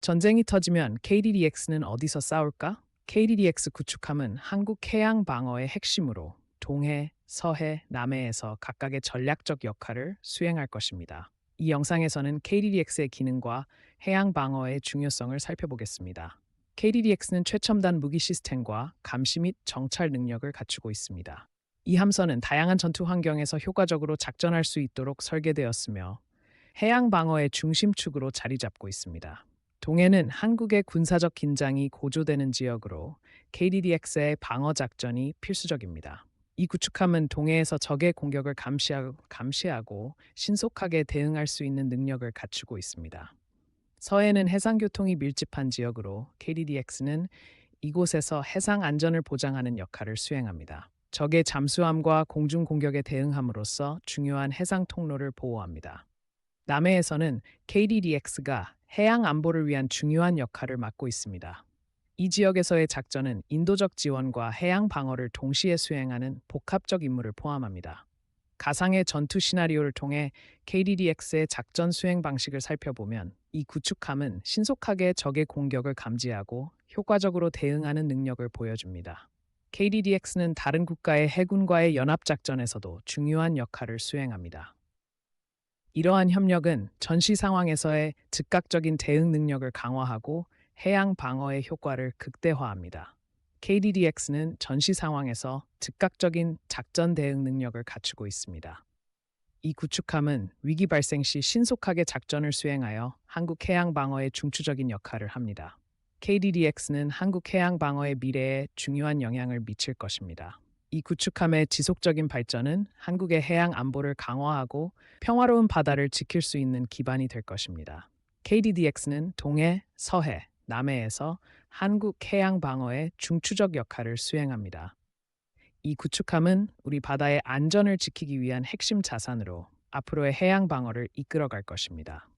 전쟁이 터지면 KDDX는 어디서 싸울까? KDDX 구축함은 한국 해양 방어의 핵심으로 동해, 서해, 남해에서 각각의 전략적 역할을 수행할 것입니다. 이 영상에서는 KDDX의 기능과 해양 방어의 중요성을 살펴보겠습니다. KDDX는 최첨단 무기 시스템과 감시 및 정찰 능력을 갖추고 있습니다. 이 함선은 다양한 전투 환경에서 효과적으로 작전할 수 있도록 설계되었으며 해양 방어의 중심축으로 자리 잡고 있습니다. 동해는 한국의 군사적 긴장이 고조되는 지역으로 KDDX의 방어 작전이 필수적입니다. 이 구축함은 동해에서 적의 공격을 감시하고, 신속하게 대응할 수 있는 능력을 갖추고 있습니다. 서해는 해상 교통이 밀집한 지역으로 KDDX는 이곳에서 해상 안전을 보장하는 역할을 수행합니다. 적의 잠수함과 공중 공격에 대응함으로써 중요한 해상 통로를 보호합니다. 남해에서는 KDDX가 해양 안보를 위한 중요한 역할을 맡고 있습니다. 이 지역에서의 작전은 인도적 지원과 해양 방어를 동시에 수행하는 복합적 임무를 포함합니다. 가상의 전투 시나리오를 통해 KDDX의 작전 수행 방식을 살펴보면 이 구축함은 신속하게 적의 공격을 감지하고 효과적으로 대응하는 능력을 보여줍니다. KDDX는 다른 국가의 해군과의 연합작전에서도 중요한 역할을 수행합니다. 이러한 협력은 전시 상황에서의 즉각적인 대응 능력을 강화하고 해양 방어의 효과를 극대화합니다. KDDX는 전시 상황에서 즉각적인 작전 대응 능력을 갖추고 있습니다. 이 구축함은 위기 발생 시 신속하게 작전을 수행하여 한국 해양 방어에 중추적인 역할을 합니다. KDDX는 한국 해양 방어의 미래에 중요한 영향을 미칠 것입니다. 이 구축함의 지속적인 발전은 한국의 해양 안보를 강화하고 평화로운 바다를 지킬 수 있는 기반이 될 것입니다. KDDX는 동해, 서해, 남해에서 한국 해양 방어의 중추적 역할을 수행합니다. 이 구축함은 우리 바다의 안전을 지키기 위한 핵심 자산으로 앞으로의 해양 방어를 이끌어갈 것입니다.